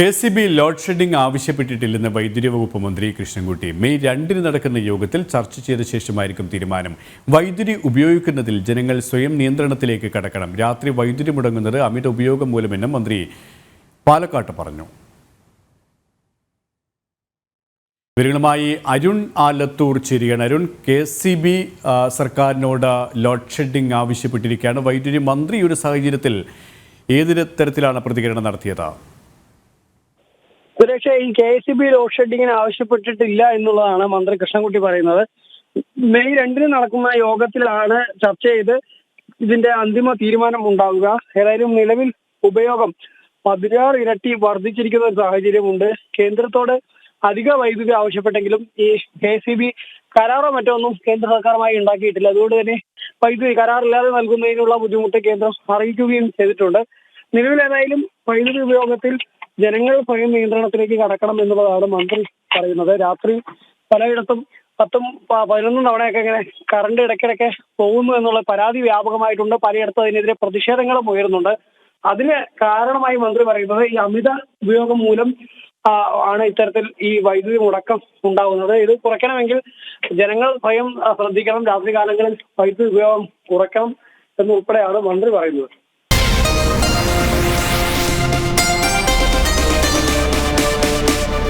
K C B load shedding ആവശ്യപ്പെട്ടിട്ടില്ലെന്ന് വൈദ്യുതി വകുപ്പ് മന്ത്രി കൃഷ്ണൻകുട്ടി. മെയ് രണ്ടിന് നടക്കുന്ന യോഗത്തിൽ ചർച്ച ചെയ്ത ശേഷമായിരിക്കും തീരുമാനം. വൈദ്യുതി ഉപയോഗിക്കുന്നതിൽ ജനങ്ങൾ സ്വയം നിയന്ത്രണത്തിലേക്ക് കടക്കണം. രാത്രി വൈദ്യുതി മുടങ്ങുന്നത് അമിത ഉപയോഗം മൂലമെന്നും മന്ത്രി പാലക്കാട്ട് പറഞ്ഞു. വിവരങ്ങളുമായി അരുൺ ആലത്തൂർ ചേരുകയാണ്. അരുൺ കെ സി ബി സർക്കാരിനോട് ലോഡ് ഷെഡിംഗ് ആവശ്യപ്പെട്ടിരിക്കുകയാണ്. വൈദ്യുതി മന്ത്രി ഒരു സാഹചര്യത്തിൽ ഏത് തരത്തിലാണ് പ്രതികരണം നടത്തിയത്? സുരേഷ് ഈ കെ എസ് ബി ലോഡ് ഷെഡിങ്ങിന് ആവശ്യപ്പെട്ടിട്ടില്ല എന്നുള്ളതാണ് മന്ത്രി കൃഷ്ണൻകുട്ടി പറയുന്നത്. മെയ് രണ്ടിന് നടക്കുന്ന യോഗത്തിലാണ് ചർച്ച ചെയ്ത് ഇതിന്റെ അന്തിമ തീരുമാനം ഉണ്ടാവുക. ഏതായാലും നിലവിൽ ഉപയോഗം പതിനാറ് ഇരട്ടി വർദ്ധിച്ചിരിക്കുന്ന ഒരു സാഹചര്യമുണ്ട്. കേന്ദ്രത്തോട് അധിക വൈദ്യുതി ആവശ്യപ്പെട്ടെങ്കിലും ഈ കെ സി ബി കരാറോ മറ്റോ ഒന്നും കേന്ദ്ര സർക്കാരുമായി ഉണ്ടാക്കിയിട്ടില്ല. അതുകൊണ്ട് തന്നെ വൈദ്യുതി കരാറില്ലാതെ നൽകുന്നതിനുള്ള ബുദ്ധിമുട്ട് കേന്ദ്രം അറിയിക്കുകയും ചെയ്തിട്ടുണ്ട്. നിലവിൽ ഏതായാലും വൈദ്യുതി ഉപയോഗത്തിൽ ജനങ്ങൾ സ്വയം നിയന്ത്രണത്തിലേക്ക് കടക്കണം എന്നുള്ളതാണ് മന്ത്രി പറയുന്നത്. രാത്രി പലയിടത്തും പത്തും പതിനൊന്നും തവണയൊക്കെ ഇങ്ങനെ കറണ്ട് ഇടയ്ക്കിടയ്ക്ക് പോകുന്നു എന്നുള്ള പരാതി വ്യാപകമായിട്ടുണ്ട്. പലയിടത്തും അതിനെതിരെ പ്രതിഷേധങ്ങളും ഉയരുന്നുണ്ട്. അതിന് കാരണമായി മന്ത്രി പറയുന്നത് ഈ അമിത ഉപയോഗം മൂലം ആണ് ഇത്തരത്തിൽ ഈ വൈദ്യുതി മുടക്കം ഉണ്ടാകുന്നത്. ഇത് കുറയ്ക്കണമെങ്കിൽ ജനങ്ങൾ സ്വയം ശ്രദ്ധിക്കണം. രാത്രി കാലങ്ങളിൽ വൈദ്യുതി ഉപയോഗം കുറയ്ക്കണം എന്നുൾപ്പെടെയാണ് മന്ത്രി പറയുന്നത്.